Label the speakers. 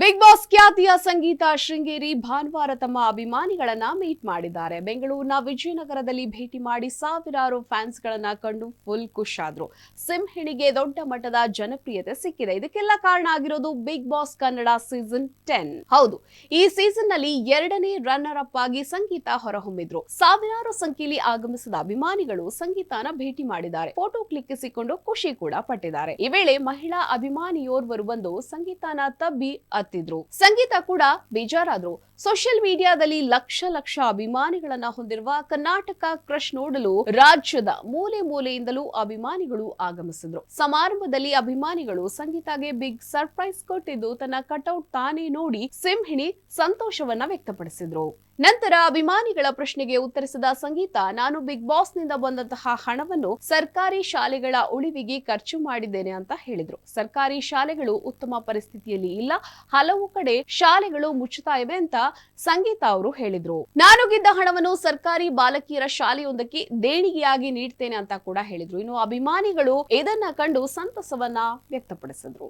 Speaker 1: Big boss ಖ್ಯಾತಿಯ ಸಂಗೀತ ಶೃಂಗೇರಿ ಭಾನುವಾರ ತಮ್ಮ ಅಭಿಮಾನಿಗಳನ್ನ ಮೀಟ್ ಮಾಡಿದ್ದಾರೆ. ಬೆಂಗಳೂರಿನ ವಿಜಯನಗರದಲ್ಲಿ ಭೇಟಿ ಮಾಡಿ ಸಾವಿರಾರು ಫ್ಯಾನ್ಸ್ ಗಳನ್ನ ಕಂಡು ಫುಲ್ ಖುಷ್ ಆದ್ರು ಸಿಂಹಿಣಿಗೆ ದೊಡ್ಡ ಮಟ್ಟದ ಜನಪ್ರಿಯತೆ ಸಿಕ್ಕಿದೆ. ಇದಕ್ಕೆಲ್ಲ ಕಾರಣ ಆಗಿರೋದು Big Boss Kannada season ten ಹೌದು, ಈ ಸೀಸನ್ನಲ್ಲಿ ಎರಡನೇ ರನ್ನರ್ ಅಪ್ ಆಗಿ ಸಂಗೀತ ಹೊರಹೊಮ್ಮಿದ್ರು. ಸಾವಿರಾರು ಸಂಖ್ಯೆಯಲ್ಲಿ ಆಗಮಿಸಿದ ಅಭಿಮಾನಿಗಳು ಸಂಗೀತನ ಭೇಟಿ ಮಾಡಿದ್ದಾರೆ. ಫೋಟೋ ಕ್ಲಿಕ್ಕಿಸಿಕೊಂಡು ಖುಷಿ ಕೂಡ ಪಟ್ಟಿದ್ದಾರೆ. ಈ ವೇಳೆ ಮಹಿಳಾ ಅಭಿಮಾನಿಯೋರ್ವರು ಬಂದು ಸಂಗೀತನ ತಬ್ಬಿ ಅತ್ತಿದ್ರು ಸಂಗೀತ ಕೂಡ ಬೇಜಾರಾದ್ರು. ಸೋಷಿಯಲ್ ಮೀಡಿಯಾದಲ್ಲಿ ಲಕ್ಷ ಲಕ್ಷ ಅಭಿಮಾನಿಗಳನ್ನ ಹೊಂದಿರುವ ಕರ್ನಾಟಕ ಕ್ರಶ್ ನೋಡಲು ರಾಜ್ಯದ ಮೂಲೆ ಮೂಲೆಯಿಂದಲೂ ಅಭಿಮಾನಿಗಳು ಆಗಮಿಸಿದ್ರು. ಸಮಾರಂಭದಲ್ಲಿ ಅಭಿಮಾನಿಗಳು ಸಂಗೀತಾಗೆ ಬಿಗ್ ಸರ್ಪ್ರೈಸ್ ಕೊಟ್ಟಿದ್ದು ತನ್ನ ಕಟೌಟ್ ತಾನೇ ನೋಡಿ ಸಿಂಹಿಣಿ ಸಂತೋಷವನ್ನ ವ್ಯಕ್ತಪಡಿಸಿದ್ರು. ನಂತರ ಅಭಿಮಾನಿಗಳ ಪ್ರಶ್ನೆಗೆ ಉತ್ತರಿಸಿದ ಸಂಗೀತ, ನಾನು ಬಿಗ್ ಬಾಸ್ನಿಂದ ಬಂದಂತಹ ಹಣವನ್ನು ಸರ್ಕಾರಿ ಶಾಲೆಗಳ ಉಳಿವಿಗೆ ಖರ್ಚು ಮಾಡಿದ್ದೇನೆ ಅಂತ ಹೇಳಿದ್ರು. ಸರ್ಕಾರಿ ಶಾಲೆಗಳು ಉತ್ತಮ ಪರಿಸ್ಥಿತಿಯಲ್ಲಿ ಇಲ್ಲ. ಹಲವು ಕಡೆ ಶಾಲೆಗಳು ಮುಚ್ಚುತ್ತಾ ಇವೆ ಅಂತ ಸಂಗೀತ ಅವರು ಹೇಳಿದ್ರು. ನಾನು ಗಿದ್ದ ಹಣವನ್ನು ಸರ್ಕಾರಿ ಬಾಲಕಿಯರ ಶಾಲೆಯೊಂದಕ್ಕೆ ದೇಣಿಗೆಯಾಗಿ ನೀಡ್ತೇನೆ ಅಂತ ಕೂಡ ಹೇಳಿದ್ರು. ಇನ್ನು ಅಭಿಮಾನಿಗಳು ಇದನ್ನ ಕಂಡು ಸಂತಸವನ್ನ ವ್ಯಕ್ತಪಡಿಸಿದ್ರು.